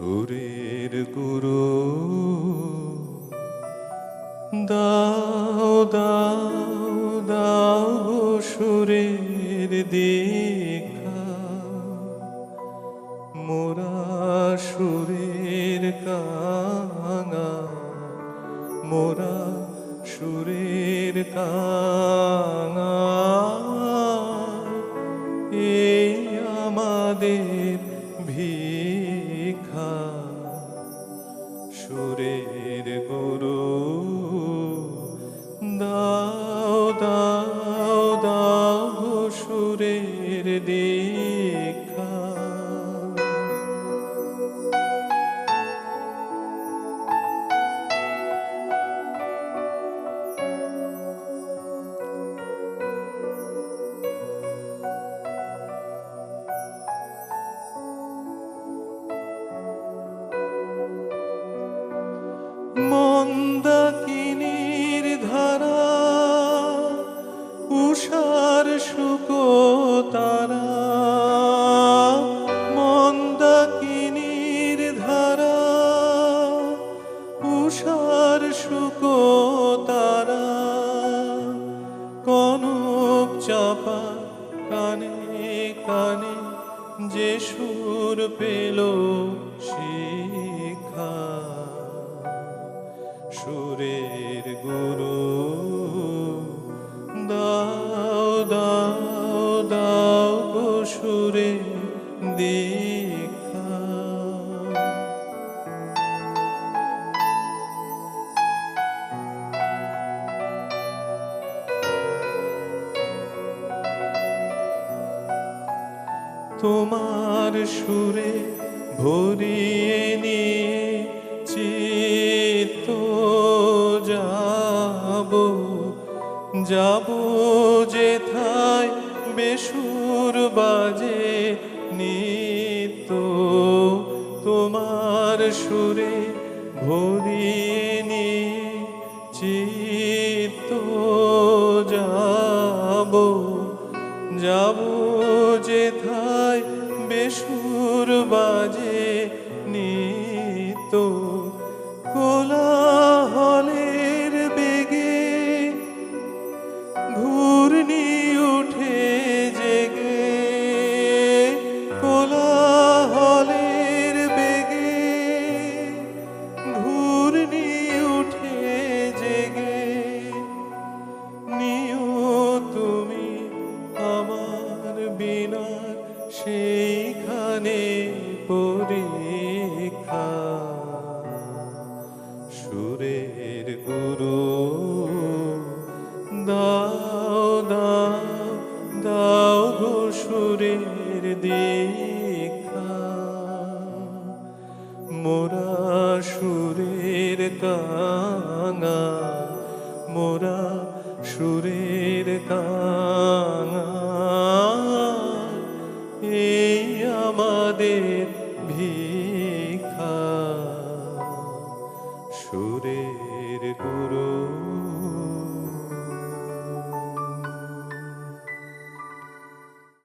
সুরের গুরু। দাও দাও দাও সুরের দীক্ষা। মোরা সুরের কাঙা। মোরা সুরের কাঙা। এই আমাদের ভিক্ষা সুরের গুরু দাও দাও দাও সুরের দীক্ষা মন্দাকিনীর ধারা উষার শুকো তারা মন্দাকিনীর ধারা উষার শুকো তারা কনক চাপা কানে কানে যে সুর পেল শিখা। সুরের গুরু। দাও দাও দাও গো সুরে তোমার সুরে ভরিয়ে নিয়ে চিত্ত যাব যাব যেথায় বেসুর বাজে নিত্য তোমার সুরে ভরিয়ে নিয়ে চিত্ত যাব যাব যেথায় বেসুর বাজে নিত পরীক্ষা সুরের গুরু, দাও দাও দাও সুরের দীক্ষা। মোরা সুরের কাঙা, মোরা সুরের কাঙা। এই আমাদের শিখা সুরের গুরু।